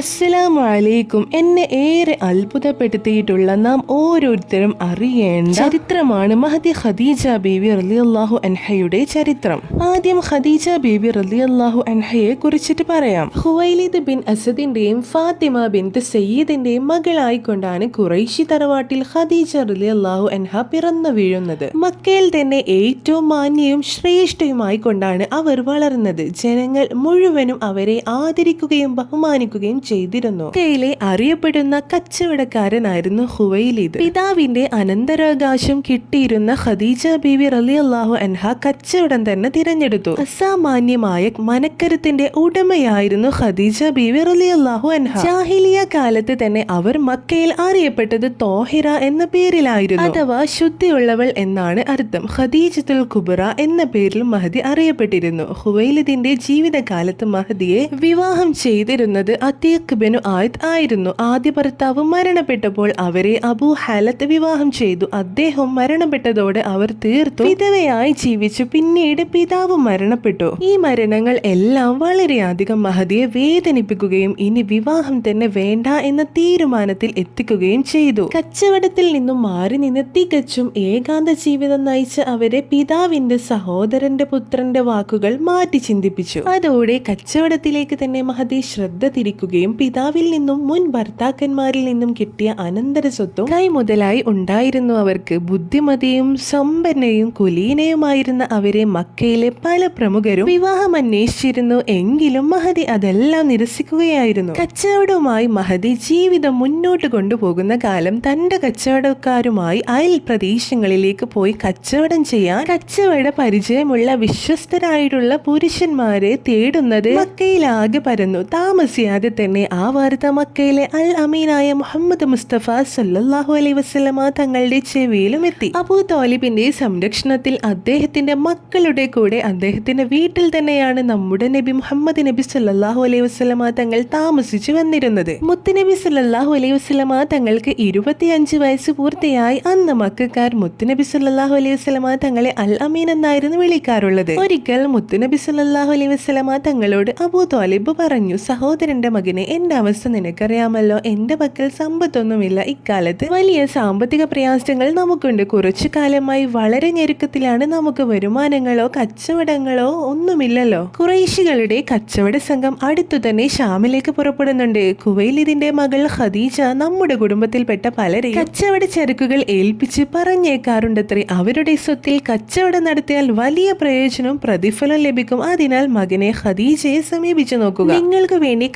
അസ്സലാമു അലൈക്കും എന്നെ ഏറെ അത്ഭുതപ്പെടുത്തിയിട്ടുള്ള നാം ഓരോരുത്തരും അറിയേണ്ട ചരിത്രമാണ് മഹദി ഖദീജ ബീവി റളിയല്ലാഹു അൻഹയുടെ ചരിത്രം. ആദ്യം ഖദീജ ബീവി റളിയല്ലാഹു അൻഹയെ കുറിച്ചിട്ട് പറയാം. ഹുവൈലിദ് ബിൻ അസദിന്റെയും ഫാത്തിമ ബിൻത് സയ്യിദിന്റെയും മകളായിക്കൊണ്ടാണ് കുറൈശി തറവാട്ടിൽ ഖദീജ റളിയല്ലാഹു അൻഹ പിറന്നു വീഴുന്നത്. മക്കയിൽ തന്നെ ഏറ്റവും മാന്യയും ശ്രേഷ്ഠയുമായി കൊണ്ടാണ് അവർ വളർന്നത്. ജനങ്ങൾ മുഴുവനും അവരെ ആദരിക്കുകയും ബഹുമാനിക്കുകയും ചെയ്തിരുന്നു. ഇന്ത്യയിലെ അറിയപ്പെടുന്ന കച്ചവടക്കാരനായിരുന്നു ഹുവൈലിദ്. പിതാവിന്റെ അനന്തരാവകാശം കിട്ടിയിരുന്ന ഖദീജ ബീവി അള്ളാഹു അൻഹ കച്ചവടം തന്നെ തിരഞ്ഞെടുത്തു. അസാമാന്യമായ മനക്കരത്തിന്റെ ഉടമയായിരുന്നു ഖദീജ ബീവി അള്ളാഹു അൻഹ. ജാഹിലിയ കാലത്ത് തന്നെ അവർ മക്കയിൽ അറിയപ്പെട്ടത് തോഹിറ എന്ന പേരിലായിരുന്നു. അഥവാ ശുദ്ധിയുള്ളവൾ എന്നാണ് അർത്ഥം. ഖദീജത്തുൽ കുബറ എന്ന പേരിൽ മഹദി അറിയപ്പെട്ടിരുന്നു. ഹുവൈലിദിന്റെ ജീവിതകാലത്ത് മഹദിയെ വിവാഹം ചെയ്തിരുന്നത് അതീഖ് ബിനു ആയത് ആയിരുന്നു. ആദ്യ ഭർത്താവ് മരണപ്പെട്ടപ്പോൾ അവരെ അബു ഹാലത്ത് വിവാഹം ചെയ്തു. അദ്ദേഹം മരണപ്പെട്ടതോടെ അവർ തീർത്തു. വിധവയായി ജീവിച്ചു. പിന്നീട് പിതാവ് മരണപ്പെട്ടു. ഈ മരണങ്ങൾ എല്ലാം വളരെയധികം മഹദിയെ വേദനിപ്പിക്കുകയും ഇനി വിവാഹം തന്നെ വേണ്ട എന്ന തീരുമാനത്തിൽ എത്തിക്കുകയും ചെയ്തു. കച്ചവടത്തിൽ നിന്നും മാറി നിന്ന് തികച്ചും ഏകാന്ത ജീവിതം നയിച്ച അവരെ പിതാവിന്റെ സഹോദരന്റെ പുത്രന്റെ വാക്കുകൾ മാറ്റി ചിന്തിപ്പിച്ചു. അതോടെ കച്ചവടത്തിലേക്ക് തന്നെ മഹദി ശ്രദ്ധ തിരിക്കുകയും പിതാവിൽ നിന്നും മുൻ ഭർത്താക്കന്മാരിൽ നിന്നും കിട്ടിയ അനന്തര സ്വത്തും കൈ മുതലായി ഉണ്ടായിരുന്നു അവർക്ക് ബുദ്ധിമതിയും സമ്പന്നയും കുലീനയുമായിരുന്ന അവരെ മക്കയിലെ പല പ്രമുഖരും വിവാഹം അന്വേഷിച്ചിരുന്നു. എങ്കിലും മഹദി അതെല്ലാം നിരസിക്കുകയായിരുന്നു. കച്ചവടവുമായി മഹദി ജീവിതം മുന്നോട്ട് കൊണ്ടുപോകുന്ന കാലം തന്റെ കച്ചവടക്കാരുമായി അയൽ പ്രദേശങ്ങളിലേക്ക് പോയി കച്ചവടം ചെയ്യാൻ കച്ചവട പരിചയമുള്ള വിശ്വസ്തരായിട്ടുള്ള പുരുഷന്മാരെ തേടുന്നത് മക്കയിലാകെ പരന്നു. താമസിയാതെ തന്നെ ആ വാർത്ത മക്കയിലെ അൽ അമീനായ മുഹമ്മദ് മുസ്തഫ സല്ലാഹു അലൈ വസ്ലമ തങ്ങളുടെ ചെവിയിലും എത്തി. അബൂ താലിബിന്റെ സംരക്ഷണത്തിൽ അദ്ദേഹത്തിന്റെ മക്കളുടെ കൂടെ അദ്ദേഹത്തിന്റെ വീട്ടിൽ തന്നെയാണ് നമ്മുടെ നബി മുഹമ്മദ് നബി സല്ലാഹു അലൈ വസ്ലമ തങ്ങൾ താമസിച്ചു വന്നിരുന്നത്. മുത്തുനബി സല്ലാഹു അലൈ വസ്ലമ തങ്ങൾക്ക് ഇരുപത്തിയഞ്ച് വയസ്സ് പൂർത്തിയായി അന്ന് മക്കാർ മുത്തുനബി സല്ലാഹു അലൈ വസ്ലമ തങ്ങളെ അൽ അമീൻ എന്നായിരുന്നു വിളിക്കാറുള്ളത്. ഒരിക്കൽ മുത്തുനബി സല്ലാഹു അലൈ വസ്ലമ തങ്ങളോട് അബൂ താലിബ് പറഞ്ഞു സഹോദരന്റെ മകനെ എന്റെ അവസ്ഥ നിനക്കറിയാമല്ലോ. എന്റെ പക്കൽ സമ്പത്തൊന്നുമില്ല. ഇക്കാലത്ത് വലിയ സാമ്പത്തിക പ്രയാസങ്ങൾ നമുക്കുണ്ട്. കുറച്ചു കാലമായി വളരെ ഞെരുക്കത്തിലാണ് നമുക്ക് വരുമാനങ്ങളോ കച്ചവടങ്ങളോ ഒന്നുമില്ലല്ലോ. കുറേശികളുടെ കച്ചവട സംഘം അടുത്തു തന്നെ ഷാമിലേക്ക് പുറപ്പെടുന്നുണ്ട്. കുവൈലിദിന്റെ മകൾ ഖദീജ നമ്മുടെ കുടുംബത്തിൽപ്പെട്ട പലരെയും കച്ചവട ചരക്കുകൾ ഏൽപ്പിച്ച് പറഞ്ഞേക്കാറുണ്ടത്രേ. അവരുടെ സ്വത്തിൽ കച്ചവടം നടത്തിയാൽ വലിയ പ്രയോജനവും പ്രതിഫലം ലഭിക്കും. അതിനാൽ മകനെ ഖദീജയെ സമീപിച്ചു നോക്കുക. നിങ്ങൾക്ക് വേണ്ടി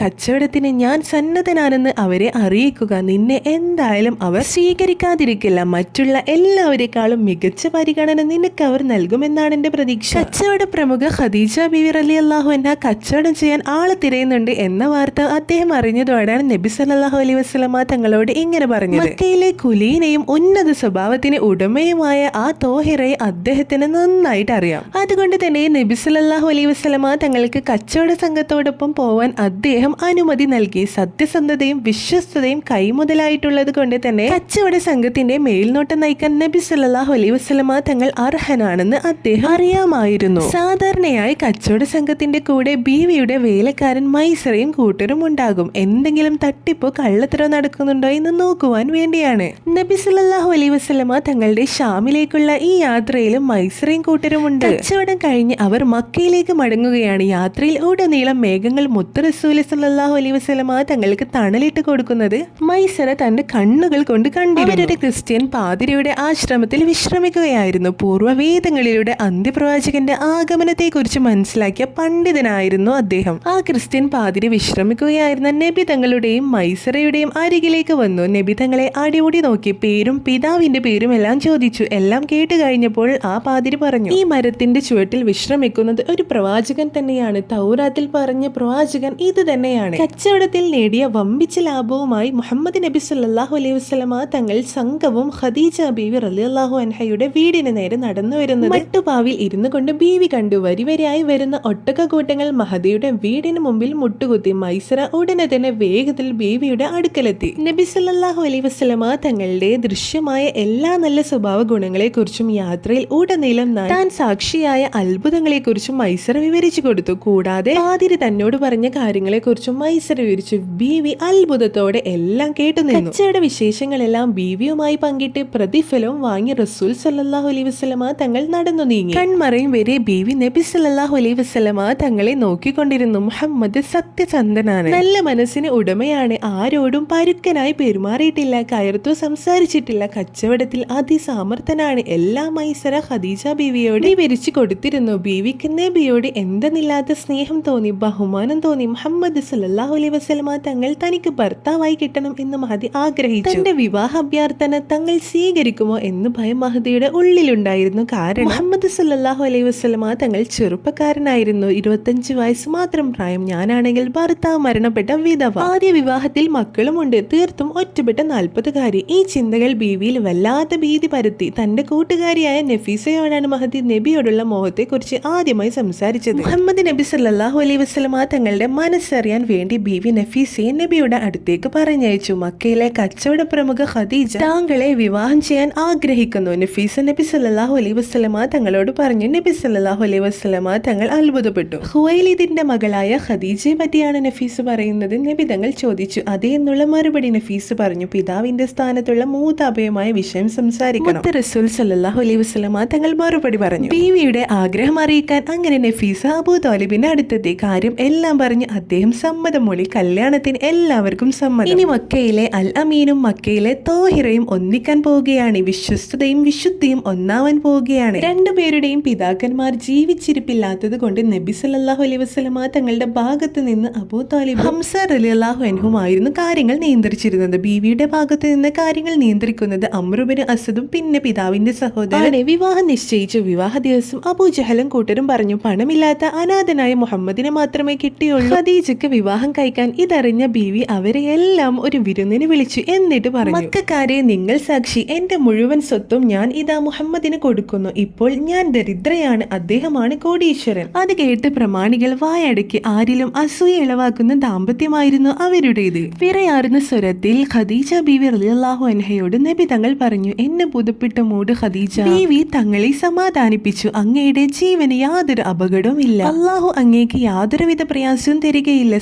കച്ചവടത്തിന് ഞാൻ സന്നദ്ധനാണെന്ന് അവരെ അറിയിക്കുക. നിന്നെ എന്തായാലും അവർ സ്വീകരിക്കാതിരിക്കില്ല. മറ്റുള്ള എല്ലാവരെക്കാളും മികച്ച പരിഗണന നിനക്ക് അവർ നൽകുമെന്നാണ് എന്റെ പ്രതീക്ഷ. കച്ചവട പ്രമുഖ ഖദീജ ബിവി അലി അള്ളാഹു എന്ന കച്ചവടം ചെയ്യാൻ ആളെ തിരയുന്നുണ്ട് എന്ന വാർത്ത അദ്ദേഹം അറിഞ്ഞതോടെയാണ് നബി സലാഹു അലൈ വസ്ലമ തങ്ങളോട് ഇങ്ങനെ പറഞ്ഞത്. മക്കയിലെ കുലീനയും ഉന്നത സ്വഭാവത്തിന് ഉടമയുമായ ആ തോഹിറയെ അദ്ദേഹത്തിന് നന്നായിട്ട് അറിയാം. അതുകൊണ്ട് തന്നെ നബി സല്ലല്ലാഹു അലൈ വസ്ലമ തങ്ങൾക്ക് കച്ചവട സംഘത്തോടൊപ്പം പോവാൻ അദ്ദേഹം അനുമതി നൽകി സത്യസന്ധതയും വിശ്വസ്തതയും കൈമുതലായിട്ടുള്ളത് കൊണ്ട് തന്നെ കച്ചവട സംഘത്തിന്റെ മേൽനോട്ടം നയിക്കാൻ നബി സല്ലാഹു അലൈ വസ്ലമ തങ്ങൾ അർഹനാണെന്ന് അദ്ദേഹം അറിയാമായിരുന്നു. സാധാരണയായി കച്ചവട സംഘത്തിന്റെ കൂടെ ബീവിയുടെ വേലക്കാരൻ മൈസറയും കൂട്ടരും ഉണ്ടാകും. എന്തെങ്കിലും തട്ടിപ്പോ കള്ളത്തരോ നടക്കുന്നുണ്ടോ എന്ന് നോക്കുവാൻ വേണ്ടിയാണ്. നബി സല്ലാഹു അലൈ വസ്ലമ തങ്ങളുടെ ഷാമിലേക്കുള്ള ഈ യാത്രയിലും മൈസറയും കൂട്ടരും ഉണ്ട്. കച്ചവടം കഴിഞ്ഞ് അവർ മക്കയിലേക്ക് മടങ്ങുകയാണ്. യാത്രയിൽ ഉടനീളം മേഘങ്ങൾ മുത്തറസൂലി സല്ലാഹു സല്ലല്ലാഹു അലൈഹി വസല്ലമ തങ്ങൾക്ക് തണലിട്ട് കൊടുക്കുന്നത് മൈസറ തന്റെ കണ്ണുകൾ കൊണ്ട് കണ്ടിരുന്നു. ക്രിസ്ത്യൻ പാതിരിയുടെ ആശ്രമത്തിൽ വിശ്രമിക്കുകയായിരുന്നു. പൂർവ വേദങ്ങളിലൂടെ അന്ത്യപ്രവാചകന്റെ ആഗമനത്തെക്കുറിച്ച് മനസ്സിലാക്കിയ പണ്ഡിതനായിരുന്നു അദ്ദേഹം. ആ ക്രിസ്ത്യൻ പാതിരി വിശ്രമിക്കുകയായിരുന്ന നബി തങ്ങളുടെയും മൈസറയുടെയും അരികിലേക്ക് വന്നു. നബി തങ്ങളെ അടിപൊടി നോക്കി പേരും പിതാവിന്റെ പേരും എല്ലാം ചോദിച്ചു. എല്ലാം കേട്ട് കഴിഞ്ഞപ്പോൾ ആ പാതിരി പറഞ്ഞു ഈ മരത്തിന്റെ ചുവട്ടിൽ വിശ്രമിക്കുന്നത് ഒരു പ്രവാചകൻ തന്നെയാണ്. തൗറാത്തിൽ പറഞ്ഞ പ്രവാചകൻ ഇത് തന്നെയാണ്. കച്ചവടത്തിൽ നേടിയ വമ്പിച്ച ലാഭവുമായി മുഹമ്മദ് നബി സല്ലാഹു അലൈഹി വസ്ലമ തങ്ങൾ സംഘവും ഖദീജ ബീവി റലി അള്ളാഹു അൻഹയുടെ വീടിന് നേരെ നടന്നു വരുന്നത്. മട്ടുപാവിൽ ഇരുന്നു കൊണ്ട് ബീവി കണ്ടു. വരിവരിയായി വരുന്ന ഒട്ടക കൂട്ടങ്ങൾ മഹദിയുടെ വീടിന് മുമ്പിൽ മുട്ടുകുത്തി മൈസറ ഉടനെ തന്നെ വേഗത്തിൽ ബീവിയുടെ അടുക്കലെത്തി. നബി സല്ലാഹു അലൈഹി വസ്ലമ തങ്ങളുടെ ദൃശ്യമായ എല്ലാ നല്ല സ്വഭാവ ഗുണങ്ങളെക്കുറിച്ചും യാത്രയിൽ ഉടനീളം താൻ സാക്ഷിയായ അത്ഭുതങ്ങളെക്കുറിച്ചും മൈസറ വിവരിച്ചു കൊടുത്തു. കൂടാതെ ആതിരി തന്നോട് പറഞ്ഞ കാര്യങ്ങളെക്കുറിച്ചും മൈസറ വിരിച്ചു ബീവി അത്ഭുതത്തോടെ എല്ലാം കേട്ടു നിന്നു. അച്ഛയുടെ വിശേഷങ്ങളെല്ലാം ബീവിയുമായി പങ്കിട്ട് പ്രതിഫലവും വാങ്ങി റസൂൽ സല്ലാഹു അലൈ വസ്ലമ തങ്ങൾ നടന്നു നീങ്ങി. കൺമറയും വരെ ബീവി നബി സല്ലാഹു അലൈ വസ്ലമ തങ്ങളെ നോക്കിക്കൊണ്ടിരുന്നു. മുഹമ്മദ് സത്യസന്ധനാണ്. നല്ല മനസ്സിന് ഉടമയാണ്. ആരോടും പരുക്കനായി പെരുമാറിയിട്ടില്ല. കയർത്തു സംസാരിച്ചിട്ടില്ല. കച്ചവടത്തിൽ അതിസാമർത്ഥനാണ്. എല്ലാ മൈസര ഖദീജ ബീവിയോട് വിവരിച്ചു കൊടുത്തിരുന്നു. ബീവിക്ക് നബിയോട് എന്തെന്നില്ലാത്ത സ്നേഹം തോന്നി. ബഹുമാനം തോന്നി. മുഹമ്മദ് സല്ലല്ലാഹു അലൈഹി വസ്ലമ തങ്ങൾ തനിക്ക് ഭർത്താവായി കിട്ടണം എന്ന് മഹദി ആഗ്രഹിച്ചു. തന്റെ വിവാഹ അഭ്യർത്ഥന തങ്ങൾ സ്വീകരിക്കുമോ എന്ന് ഭയം മഹദിയുടെ ഉള്ളിലുണ്ടായിരുന്നു കാരണം മുഹമ്മദ് സല്ലല്ലാഹു അലൈഹി വസ്ലമ തങ്ങൾ ചെറുപ്പക്കാരനായിരുന്നു. ഇരുപത്തഞ്ച് വയസ്സ് മാത്രം പ്രായം ഞാനാണെങ്കിൽ ഭർത്താവ് മരണപ്പെട്ട വിധവ. ആദ്യ വിവാഹത്തിൽ മക്കളുമുണ്ട് തീർത്തും ഒറ്റപ്പെട്ട നാൽപ്പതുകാരി. ഈ ചിന്തകൾ ബീവിയിൽ വല്ലാത്ത ഭീതി പരത്തി. തന്റെ കൂട്ടുകാരിയായ നഫീസയോടാണ് മഹദി നബിയോടുള്ള മോഹത്തെക്കുറിച്ച് ആദ്യമായി സംസാരിച്ചത്. മുഹമ്മദ് നബി സല്ലാഹു അലൈഹി വസ്ലമ തങ്ങളുടെ മനസ്സറിയാൻ വേണ്ടി ബീവി നഫീസയെ നബിയുടെ അടുത്തേക്ക് പറഞ്ഞയച്ചു. മക്കയിലെ കച്ചവട പ്രമുഖ ഖദീജ താങ്കളെ വിവാഹം ചെയ്യാൻ ആഗ്രഹിക്കുന്നു. നഫീസ നബി സല്ലല്ലാഹു അലൈഹി വസല്ലമ തങ്ങളോട് പറഞ്ഞു. നബി സല്ലല്ലാഹു അലൈഹി വസല്ലമ തങ്ങൾ അത്ഭുതപ്പെട്ടു. ഹുവൈലിദിന്റെ മകളായ ഖദീജയെ പറ്റിയാണ് നഫീസ് പറയുന്നത്. നബി തങ്ങൾ ചോദിച്ചു. അതേ എന്നുള്ള മറുപടി നഫീസ് പറഞ്ഞു. പിതാവിന്റെ സ്ഥാനത്തുള്ള മൂതാഭയമായ വിഷയം സംസാരിക്കണം. റസൂൽ സല്ലല്ലാഹു അലൈഹി വസല്ലമ തങ്ങൾ മറുപടി പറഞ്ഞു. ബീവിയുടെ ആഗ്രഹം അറിയിക്കാൻ അങ്ങനെ നഫീസ് അബൂ താലിബിന്റെ അടുത്തെത്തി. കാര്യം എല്ലാം പറഞ്ഞ് അദ്ദേഹം സമ്മതം മൊഴി കല്യാണത്തിന് എല്ലാവർക്കും സമ്മതം ഇനി മക്കയിലെ അൽ അമീനും മക്കയിലെ തോഹിറയും ഒന്നിക്കാൻ പോവുകയാണ്. വിശ്വസ്തതയും വിശുദ്ധിയും ഒന്നാവാൻ പോവുകയാണ്. രണ്ടുപേരുടെയും പിതാക്കന്മാർ ജീവിച്ചിരിപ്പില്ലാത്തത് കൊണ്ട് നബി സല്ലാഹു അലൈ വസ്ലമ തങ്ങളുടെ ഭാഗത്ത് നിന്ന് അബൂ താലിബ് ഹംസ റളിയല്ലാഹു അൻഹുമായിരുന്നു കാര്യങ്ങൾ നിയന്ത്രിച്ചിരുന്നത്. ബീവിയുടെ ഭാഗത്ത് നിന്ന് കാര്യങ്ങൾ നിയന്ത്രിക്കുന്നത് അമ്രുബിന് അസദും പിന്നെ പിതാവിന്റെ സഹോദരൻ വിവാഹം നിശ്ചയിച്ച് വിവാഹ ദിവസം അബൂ ജഹലും കൂട്ടരും പറഞ്ഞു പണമില്ലാത്ത അനാഥനായ മുഹമ്മദിനെ മാത്രമേ കിട്ടിയുള്ളൂ. ഖദീജയ്ക്ക് വിവാഹം കഴിക്കാൻ ഇതറിഞ്ഞ ബീവി അവരെ എല്ലാം ഒരു വിരുന്നിന് വിളിച്ചു എന്നിട്ട് പറഞ്ഞു. മക്കാരെ നിങ്ങൾ സാക്ഷി എന്റെ മുഴുവൻ സ്വത്തും ഞാൻ ഇതാ മുഹമ്മദിന് കൊടുക്കുന്നു. ഇപ്പോൾ ഞാൻ ദരിദ്രയാണ് അദ്ദേഹമാണ് കോടീശ്വരൻ. അത് കേട്ട് പ്രമാണികൾ വായടക്കി ആരിലും അസൂയ ഇളവാക്കുന്ന ദാമ്പത്യമായിരുന്നു അവരുടേത്. വിറയാറുന്ന സ്വരത്തിൽ ഖദീജ ബീവി റളിയല്ലാഹു അൻഹയോട് നബി തങ്ങൾ പറഞ്ഞു എന്നെ പുതുപ്പിട്ട മൂട് ഖദീജ. ബീവി തങ്ങളെ സമാധാനിപ്പിച്ചു. അങ്ങയുടെ ജീവന് യാതൊരു അപകടവും ഇല്ല അള്ളാഹു അങ്ങേക്ക് യാതൊരുവിധ പ്രയാസവും തരികയില്ല.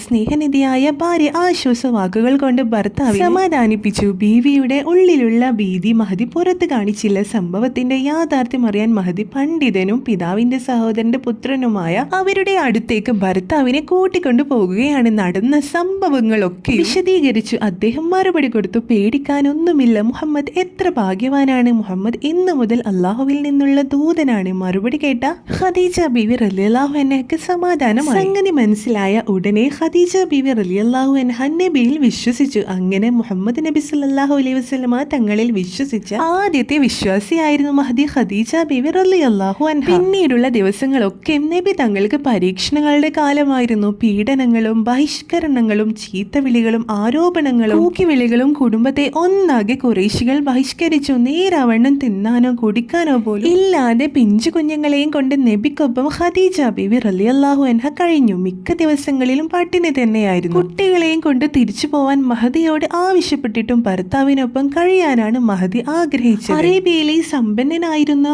സ്നേഹനിധിയായ ഭാര്യ ആശ്വാസ വാക്കുകൾ കൊണ്ട് ഭർത്താവ് സമാധാനിപ്പിച്ചു. ബീവിയുടെ ഉള്ളിലുള്ള ഭീതി മഹതി പുറത്ത് കാണിച്ചില്ല. സംഭവത്തിന്റെ യാഥാർത്ഥ്യം അറിയാൻ മഹതി പണ്ഡിതനും പിതാവിന്റെ സഹോദരന്റെ പുത്രനുമായ അവരുടെ അടുത്തേക്ക് ഭർത്താവിനെ കൂട്ടിക്കൊണ്ടു പോകുകയാണ്. നടന്ന സംഭവങ്ങളൊക്കെ വിശദീകരിച്ചു. അദ്ദേഹം മറുപടി കൊടുത്തു പേടിക്കാനൊന്നുമില്ല മുഹമ്മദ് എത്ര ഭാഗ്യവാനാണ് മുഹമ്മദ്? ഇന്നു മുതൽ അള്ളാഹുവിൽ നിന്നുള്ള ദൂതനാണ്. മറുപടി കേട്ട ഖദീജ ബിവി റലിയല്ലാഹു അൻഹയ്ക്ക് സമാധാനമായി. സംഗതി മനസ്സിലായ ഉടനെ ഖദീജ ബിവി റലിയല്ലാഹു അൻഹ നബിയിൽ വിശ്വസിച്ചു. അങ്ങനെ മുഹമ്മദ് നബി സല്ലാഹു അലൈഹി വസല്ലമ തങ്ങളിൽ വിശ്വസിച്ച ആദ്യത്തെ വിശ്വാസിയായിരുന്നു മഹദി ഖദീജ ബിവി റളിയല്ലാഹു അൻഹ. പിന്നീടുള്ള ദിവസങ്ങളൊക്കെ നബി തങ്ങൾക്ക് പരീക്ഷണങ്ങളുടെ കാലമായിരുന്നു. പീഡനങ്ങളും ബഹിഷ്കരണങ്ങളും ചീത്തവിളികളും ആരോപണങ്ങളും ഊക്കിവിളികളും കുടുംബത്തെ ഒന്നാകെ കുറേശികൾ ബഹിഷ്കരിച്ചു. നേരാവണ്ണം തിന്നാനോ കുടിക്കാനോ പോലും ഇല്ലാതെ പിഞ്ചു കുഞ്ഞുങ്ങളെയും കൊണ്ട് നബിക്കൊപ്പം ഖദീജ ബിവി റളിയല്ലാഹു അൻഹ കഴിഞ്ഞു. മിക്ക ദിവസങ്ങളിലും പട്ടിണി തന്നെയായിരുന്നു കുട്ടികളെയും കൊണ്ട് തിരിച്ചു പോവാൻ മഹദിയോട് ആവശ്യപ്പെട്ടിട്ടും ഭർത്താവിനൊപ്പം കഴിയാനാണ് മഹദി ആഗ്രഹിച്ചത്. അറേബ്യയിലെ സമ്പന്നനായിരുന്ന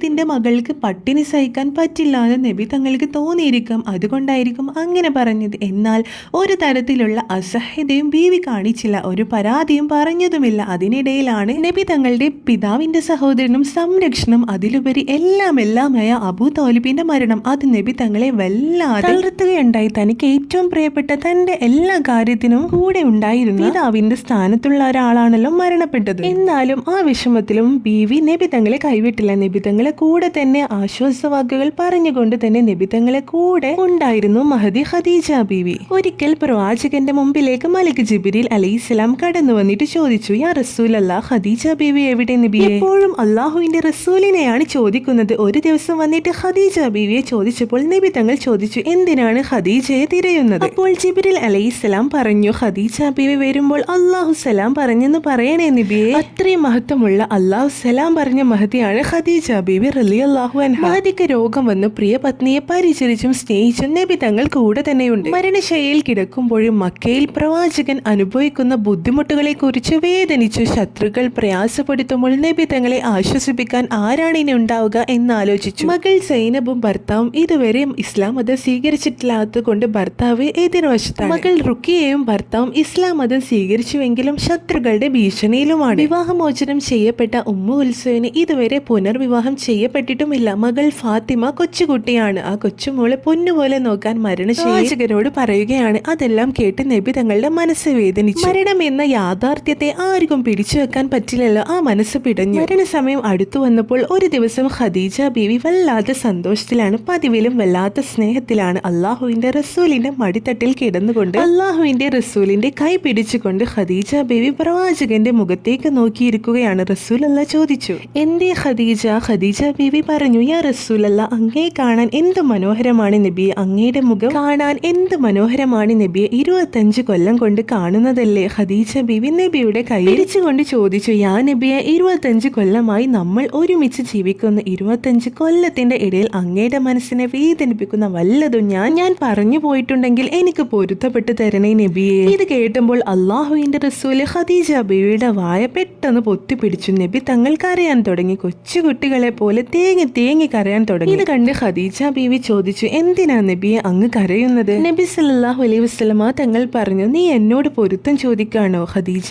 ഇതിന്റെ മകൾക്ക് പട്ടിണി സഹിക്കാൻ പറ്റില്ല എന്ന് നബി തങ്ങൾക്ക് തോന്നിയിരിക്കാം. അതുകൊണ്ടായിരിക്കും അങ്ങനെ പറഞ്ഞത്. എന്നാൽ ഒരു തരത്തിലുള്ള അസഹ്യതയും ബീവി കാണിച്ചില്ല. ഒരു പരാതിയും പറഞ്ഞതുമില്ല. അതിനിടയിലാണ് നബി തങ്ങളുടെ പിതാവിന്റെ സഹോദരനും സംരക്ഷണം അതിലുപരി എല്ലാം എല്ലാമായ അബു തോലിബിന്റെ മരണം. അത് നബി തങ്ങളെ വല്ലാതെ തളർത്തുകയുണ്ടായി തനിക്ക് ഏറ്റവും പ്രിയപ്പെട്ട തന്റെ എല്ലാ കാര്യത്തിനും കൂടെ ഉണ്ടായിരുന്ന പിതാവിന്റെ സ്ഥാനത്തുള്ള ഒരാളാണല്ലോ മരണപ്പെട്ടത്. എന്നാലും ആ വിഷമത്തിലും ബീവി നബി തങ്ങളെ കൈവിട്ടില്ല. നബി തങ്ങളെ കൂടെ തന്നെ ആശ്വാസവാക്കുകൾ പറഞ്ഞുകൊണ്ട് തന്നെ നബി തങ്ങളെ കൂടെ ഉണ്ടായിരുന്നു മഹദി ഖദീജ ബീവി ഒരിക്കൽ പ്രവാചകന്റെ മുമ്പിലേക്ക് മലിക് ജിബിരിൽ അലൈഹിസ്സലാം കടന്നു വന്നിട്ട് ചോദിച്ചു യാ റസൂൽ അല്ലാ ഖദീജ ബീവി എവിടെ നബി എപ്പോഴും അള്ളാഹുവിന്റെ റസൂലിനെയാണ് ചോദിക്കുന്നത്. ഒരു ദിവസം വന്നിട്ട് ഖദീജ ബീവിയെ ചോദിച്ചപ്പോൾ നബി തങ്ങൾ ചോദിച്ചു എന്തിനാണ് ഖദീജയെ തിരയുന്നത്? അപ്പോൾ ജിബിരിൽ അലൈഹിസ്സലാം പറഞ്ഞു ഖദീജ ബീവി വരുമ്പോൾ അള്ളാഹു സലാം പറഞ്ഞെന്ന് പറയണേ നബിയെ. അത്രയും മഹത്വമുള്ള അള്ളാഹു സലാം പറഞ്ഞ മഹതിയാണ് ഖദീജ ബീവി റലി അള്ളാഹു മഹതിക്ക് രോഗം വന്ന് പ്രിയ പത്നിയെ പരിചരിച്ചും സ്നേഹിച്ചും നബി തങ്ങൾ കൂടെ തന്നെയുണ്ട്. മരണശൈലിയിൽ കിടക്കുമ്പോഴും മക്കയിൽ പ്രവാചകൻ അനുഭവിക്കുന്ന ബുദ്ധിമുട്ടുകളെ കുറിച്ച് വേദനിച്ചു ശത്രുക്കൾ പ്രയാസപ്പെടുത്തുമ്പോൾ നബി തങ്ങളെ ആശ്വസിപ്പിക്കാൻ ആരാണ് ഇനി ഉണ്ടാവുക എന്നാലോചിച്ചു. മകൾ സൈനബും ഭർത്താവും ഇതുവരെ ഇസ്ലാം മതം സ്വീകരിച്ചിട്ടില്ലാത്തത് കൊണ്ട് ഭർത്താവ് എതിർവശം വശത്താണ്. മകൾ റുക്കിയെയും ഭർത്താവും ഇസ്ലാം മതം സ്വീകരിച്ചുവെങ്കിലും ശത്രുക്കളുടെ ഭീഷണിയിലുമാണ്. വിവാഹമോചനം ചെയ്യപ്പെട്ട ഉമ്മു ഉത്സവിന് ഇതുവരെ പുനർവിവാഹം ചെയ്യപ്പെട്ടിട്ടുമില്ല. മകൾ ഫാത്തിമ കൊച്ചുകുട്ടിയാണ്. ആ കൊച്ചുമോളെ പൊന്നുപോലെ നോക്കാൻ മരണശേഷകരോട് പറയുകയാണ്. അതെല്ലാം കേട്ട് നബി തങ്ങളുടെ മനസ്സ് വേദനിച്ചു. മരണം എന്ന യാഥാർത്ഥ്യത്തെ ആർക്കും പിടിച്ചു വെക്കാൻ പറ്റില്ലല്ലോ. ആ മനസ്സ് പിടഞ്ഞു. മരണസമയം അടുത്തു വന്നപ്പോൾ ഒരു ദിവസം ഖദീജ ബീവി വല്ലാത്ത സന്തോഷത്തിലാണ്. പതിവിലും വല്ലാത്ത സ്നേഹത്തിലാണ്. അള്ളാഹുവിന്റെ റസൂലിന്റെ മടിത്തട്ടിൽ കിടന്നുകൊണ്ട് അള്ളാഹുവിന്റെ റസൂലിന്റെ കൈ പിടിച്ചുകൊണ്ട് ഖദീജ ബേബി പ്രവാചകന്റെ മുഖത്തേക്ക് നോക്കിയിരിക്കുകയാണ് റസൂൽ അല്ല ചോദിച്ചു എന്തേ ഖദീജ? ഖദീജ ബേബി പറഞ്ഞു യാ റസൂൽ അല്ല അങ്ങേ കാണാൻ എന്ത് മനോഹരമാണ് നബിയെ? അങ്ങയുടെ മുഖം കാണാൻ എന്ത് മനോഹരമാണ് നബിയെ? ഇരുപത്തഞ്ച് കൊല്ലം കൊണ്ട് കാണുന്നതല്ലേ? ഖദീജ ബീവി നബിയുടെ കൈ പിടിച്ചുകൊണ്ട് ചോദിച്ചു യാ നബിയെ ഇരുപത്തഞ്ച് കൊല്ലമായി നമ്മൾ ഒരുമിച്ച് ജീവിക്കുന്ന. ഇരുപത്തഞ്ച് കൊല്ലത്തിന്റെ ഇടയിൽ അങ്ങയുടെ മനസ്സിനെ വേദനിപ്പിക്കുന്ന വല്ലതും ഞാൻ ഞാൻ പറഞ്ഞു പോയിട്ടുണ്ടെങ്കിൽ എനിക്ക് പൊരുത്തപ്പെട്ട് തരണേ നബിയെ. ഇത് കേട്ടുമ്പോൾ അള്ളാഹുവിന്റെ റസൂൽ ഖദീജ ബീവിയുടെ വായ പെട്ടെന്ന് പൊത്തിപ്പിടിച്ചു. നബി തങ്ങൾ കരയാൻ തുടങ്ങി. കൊച്ചുകുട്ടികളെ പോലെ തേങ്ങി തേങ്ങി കരയാൻ തുടങ്ങി. ഇത് കണ്ട് ഖദീജ ബീവി ചോദിച്ചു എന്തിനാ നബിയെ അങ്ങ് കരയുന്നത്? നബി സല്ലാഹു അലൈഹി വസ്ലമ തങ്ങൾ പറഞ്ഞു നീ എന്നോട് പൊരുത്തം ചോദിക്കാണോ ഖദീജ?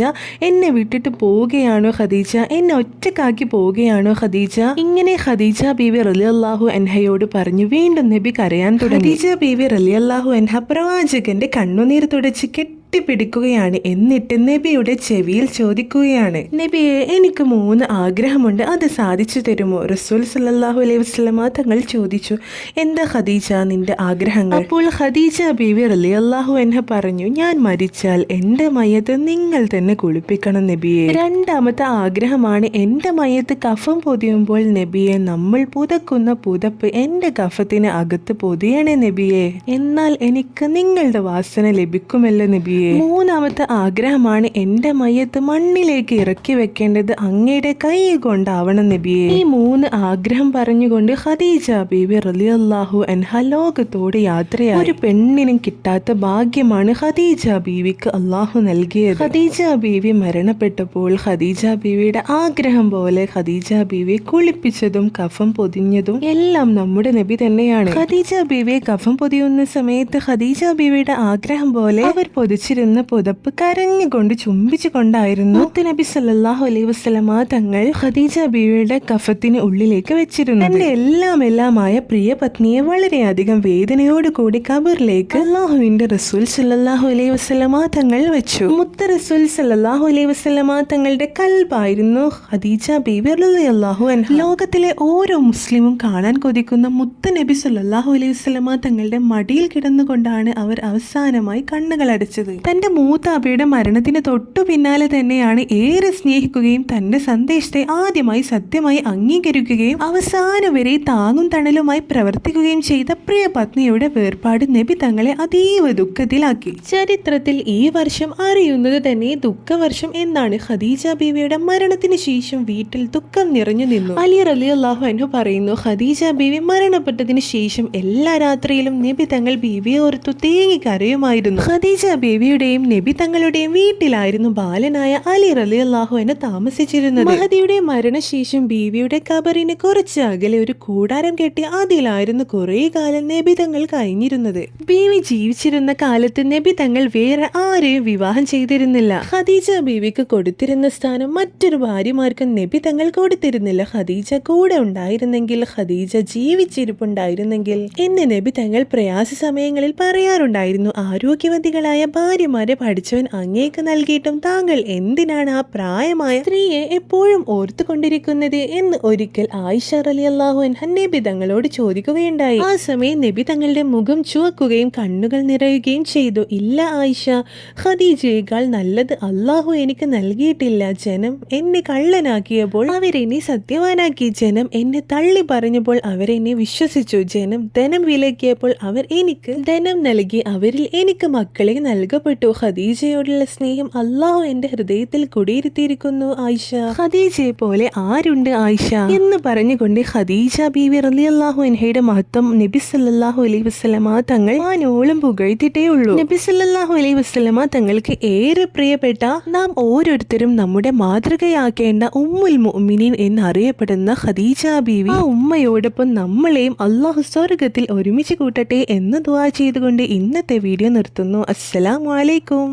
എന്നെ വിട്ടിട്ട് പോവുകയാണോ ഖദീജ? എന്നെ ഒറ്റക്കാക്കി പോവുകയാണോ ഖദീജ? ഇങ്ങനെ ഖദീജ ബീവി റളിയല്ലാഹു അൻഹയോട് പറഞ്ഞു വീണ്ടും നബി കരയാൻ തുടങ്ങി. ഖദീജ ബീവി റളിയല്ലാഹു അൻഹ പ്രവാചകന്റെ കണ്ണുനീർ തുടച്ച് കെട്ടിപ്പിടിക്കുകയാണ് എന്നിട്ട് നബിയുടെ ചെവിയിൽ ചോദിക്കുകയാണ്. നബിയെ എനിക്ക് മൂന്ന് ആഗ്രഹമുണ്ട്. അത് സാധിച്ചു തരുമോ? റസൂൽ സല്ലാഹു അലൈഹി വസ്ലമ തങ്ങൾ ചോദിച്ചു. എന്താ ഖദീജ നിന്റെ ആഗ്രഹങ്ങൾ? അപ്പോൾ ഖദീജ ബീവി അള്ളാഹു അൻഹ പറഞ്ഞു ഞാൻ മരിച്ചാൽ എന്റെ മയത്ത് നിങ്ങൾ തന്നെ കുളിപ്പിക്കണം നബിയെ. രണ്ടാമത്തെ ആഗ്രഹമാണ് എന്റെ മയത്ത് കഫം പൊതിയുമ്പോൾ നബിയെ നമ്മൾ പുതക്കുന്ന പുതപ്പ് എന്റെ കഫത്തിന് അകത്ത് പൊതിയണേ നബിയെ. എന്നാൽ എനിക്ക് നിങ്ങളുടെ വാസന ലഭിക്കുമല്ലോ നബിയെ. മൂന്നാമത്തെ ആഗ്രഹമാണ് എന്റെ മയ്യത്ത് മണ്ണിലേക്ക് ഇറക്കി വെക്കേണ്ടത് അങ്ങയുടെ കൈ കൊണ്ടാവണം നബിയെ. ഈ മൂന്ന് ആഗ്രഹം പറഞ്ഞുകൊണ്ട് ഖദീജ ബീബി റളിയല്ലാഹു എൻഹ ലോകത്തോട് യാത്രയായി. ഒരു പെണ്ണിനും കിട്ടാത്ത ഭാഗ്യമാണ് ഖദീജ ബീവിക്ക് അള്ളാഹു നൽകിയത്. ഖദീജ ബീവി മരണപ്പെട്ടപ്പോൾ ഖദീജ ബീവിയുടെ ആഗ്രഹം പോലെ ഖദീജ ബീവിയെ കുളിപ്പിച്ചതും കഫം പൊതിഞ്ഞതും എല്ലാം നമ്മുടെ നബി തന്നെയാണ്. ഖദീജ ബീവിയെ കഫം പൊതിയുന്ന സമയത്ത് ഖദീജ ബീവിയുടെ ആഗ്രഹം പോലെ അവർ പൊതിച്ചിരുന്ന പുതപ്പ് കരഞ്ഞുകൊണ്ട് ചുംബിച്ചുകൊണ്ടായിരുന്നു നബി സല്ലാഹു അലൈഹി വസല്ലമ തങ്ങൾ ഖദീജ ബീവിയുടെ കഫത്തിന് ഉള്ളിലേക്ക് വെച്ചിരുന്നു തന്റെ എല്ലാം എല്ലാമായ പ്രിയ പത്നിയെ വളരെയധികം വേദനയോട് കൂടി കബറിലേക്ക് അള്ളാഹുവിന്റെ റസൂൽ സല്ലാഹു അലൈഹി വസല്ലമ തങ്ങൾ വെച്ചു. മുത്ത റസൂൽ സല്ലാഹു അലൈഹി വസല്ലമ തങ്ങളുടെ കൽബായിരുന്നു ഖദീജ ബീവി അൻഹ. ലോകത്തിലെ ഓരോ മുസ്ലിമും കാണാൻ കൊതിക്കുന്ന മുത്ത നബി സല്ലാഹു അലൈഹി വസല്ലമ തങ്ങളുടെ മടിയിൽ കിടന്നുകൊണ്ടാണ് അവർ അവസാനമായി കണ്ണുകൾ അടച്ചത്. തന്റെ മൂത്താബയുടെ മരണത്തിന് തൊട്ടു പിന്നാലെ തന്നെയാണ് ഏറെ സ്നേഹിക്കുകയും തന്റെ സന്ദേശത്തെ ആദ്യമായി സത്യമായി അംഗീകരിക്കുകയും അവസാനം വരെ താങ്ങും തണലുമായി പ്രവർത്തിക്കുകയും ചെയ്ത പ്രിയ പത്നിയുടെ വേർപാട് നബി തങ്ങളെ അതീവ ദുഃഖത്തിലാക്കി. ചരിത്രത്തിൽ ഈ വർഷം അറിയുന്നത് തന്നെ ദുഃഖവർഷം എന്നാണ് ഖദീജ ബീവിയുടെ മരണത്തിന് ശേഷം വീട്ടിൽ ദുഃഖം നിറഞ്ഞു നിന്നു. അലി റലി അള്ളാഹു അനു പറയുന്നു ഖദീജ ബീവി മരണപ്പെട്ടതിന് ശേഷം എല്ലാ രാത്രിയിലും നബി തങ്ങൾ ബീവിയെ ഓർത്തു തേങ്ങി കരയുമായിരുന്നു. ഖദീജ ബീവിയുടെയും നബി തങ്ങളുടെയും വീട്ടിലായിരുന്നു ബാലനായ അലി റലി അള്ളാഹു താമസിച്ചിരുന്നത്. മഹദിയുടെ മരണശേഷം ബീവിയുടെ കബറിന് കുറച്ച് അകലെ ഒരു കൂടാരം കെട്ടി അതിലായിരുന്നു കുറേ കാലം നബി തങ്ങൾ കഴിഞ്ഞിരുന്നത്. ബീവി ജീവിച്ചിരുന്ന കാലത്ത് നബി തങ്ങൾ വേറെ ആരെയും വിവാഹം ചെയ്തിരുന്നില്ല. ഖദീജ ബീവിക്ക് കൊടുത്തിരുന്ന സ്ഥാനം മറ്റൊരു ഭാര്യമാർക്കും നബി തങ്ങൾ കൊടുത്തിരുന്നില്ല. ഖദീജ കൂടെ ഉണ്ടായിരുന്നെങ്കിൽ ഖദീജ ജീവിച്ചിരിപ്പുണ്ടായിരുന്നെങ്കിൽ എന്ന് നബി തങ്ങൾ പ്രയാസ സമയങ്ങളിൽ പറയാറുണ്ടായിരുന്നു. ആരോഗ്യവതികളായ ഭാര്യമാരെ പഠിച്ചവൻ അങ്ങേക്ക് നൽകിയിട്ടും താങ്കൾ എന്തിനാണ് ആ പ്രായമായ സ്ത്രീയെ എപ്പോഴും ഓർത്തുകൊണ്ടിരിക്കുന്നത് എന്ന് ഒരിക്കൽ ആയിഷ അലി അള്ളാഹുൻ നബി തങ്ങളോട് ചോദിക്കുകയുണ്ടായി. ആ സമയം നബി തങ്ങളുടെ മുഖം ചുവക്കുകയും കണ്ണുകൾ നിറയുകയും ചെയ്തു. ഇല്ല ആയിഷ ഖദീജയേക്കാൾ നല്ലത് അള്ളാഹു എനിക്ക് നൽകിയിട്ടില്ല. ജനം എന്നെ കള്ളനാക്കിയപ്പോൾ അവരെന്നെ സത്യവാനാക്കി. ജനം എന്നെ തള്ളി പറഞ്ഞപ്പോൾ അവരെന്നെ വിശ്വസിച്ചു. ജനം ധനം വിലക്കിയപ്പോൾ അവർ എനിക്ക് ധനം നൽകി. അവരിൽ എനിക്ക് മക്കളെ നൽകപ്പെട്ടു. ഇഷ്ടപ്പെട്ടു. ഖദീജയോടുള്ള സ്നേഹം അള്ളാഹു എന്റെ ഹൃദയത്തിൽ കുടിയിരുത്തിയിരിക്കുന്നു ആയിഷ. ഖദീജയെ പോലെ ആരുണ്ട് ആയിഷ? എന്ന് പറഞ്ഞുകൊണ്ട് ഖദീജ ബീവി അള്ളാഹു എൻഹയുടെ മഹത്വം നബി സല്ലാഹു അലൈഹി വസ്ലമ തങ്ങൾ ആനോളം പുകഴ്ത്തിട്ടേ ഉള്ളൂ. നബി സല്ലാഹു അലൈഹി വസ്ലമ തങ്ങൾക്ക് ഏറെ പ്രിയപ്പെട്ട നാം ഓരോരുത്തരും നമ്മുടെ മാതൃകയാക്കേണ്ട ഉമ്മുൽ മുഅ്മിനീൻ എന്നറിയപ്പെടുന്ന ഖദീജ ബീവി. ആ ഉമ്മയോടൊപ്പം നമ്മളെയും അള്ളാഹു സ്വർഗത്തിൽ ഒരുമിച്ച് കൂട്ടട്ടെ എന്ന് ദുവാ ചെയ്തുകൊണ്ട് ഇന്നത്തെ വീഡിയോ നിർത്തുന്നു. അസ്സലാമു আলাইকুম।